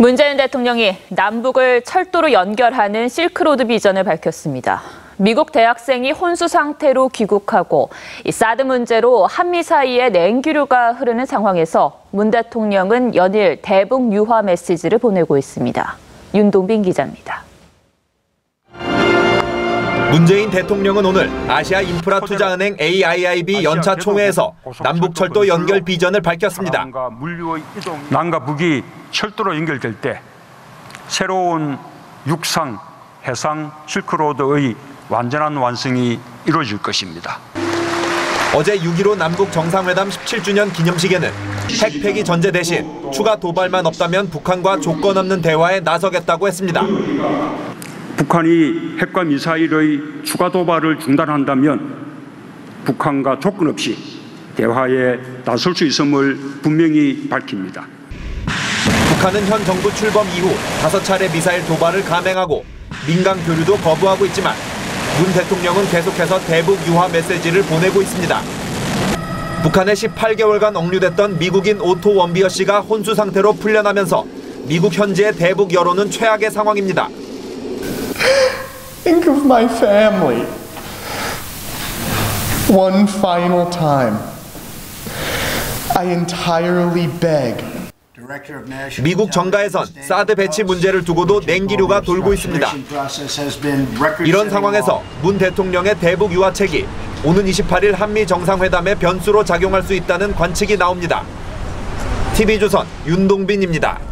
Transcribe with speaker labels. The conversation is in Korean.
Speaker 1: 문재인 대통령이 남북을 철도로 연결하는 실크로드 비전을 밝혔습니다. 미국 대학생이 혼수 상태로 귀국하고 사드 문제로 한미 사이에 냉기류가 흐르는 상황에서 문 대통령은 연일 대북 유화 메시지를 보내고 있습니다. 윤동빈 기자입니다.
Speaker 2: 문재인 대통령은 오늘 아시아 인프라 투자은행 AIIB 연차 총회에서 남북철도 연결 비전을 밝혔습니다.
Speaker 3: 남과 북이 철도로 연결될 때 새로운 육상, 해상 실크로드의 완전한 완성이 이루어질 것입니다.
Speaker 2: 어제 6.15 남북 정상회담 17주년 기념식에는 핵폐기 전제 대신 추가 도발만 없다면 북한과 조건 없는 대화에 나서겠다고 했습니다.
Speaker 3: 북한이 핵과 미사일의 추가 도발을 중단한다면 북한과 조건 없이 대화에 나설 수 있음을 분명히 밝힙니다.
Speaker 2: 북한은 현 정부 출범 이후 다섯 차례 미사일 도발을 감행하고 민간 교류도 거부하고 있지만 문 대통령은 계속해서 대북 유화 메시지를 보내고 있습니다. 북한에 18개월간 억류됐던 미국인 오토 원비어 씨가 혼수 상태로 풀려나면서 미국 현지의 대북 여론은 최악의 상황입니다.
Speaker 4: Think of my family. One final time. I entirely beg.
Speaker 2: 미국 정가에선 사드 배치 문제를 두고도 냉기류가 돌고 있습니다. 이런 상황에서 문 대통령의 대북 유화책이 오는 28일 한미 정상회담의 변수로 작용할 수 있다는 관측이 나옵니다. TV조선 윤동빈입니다.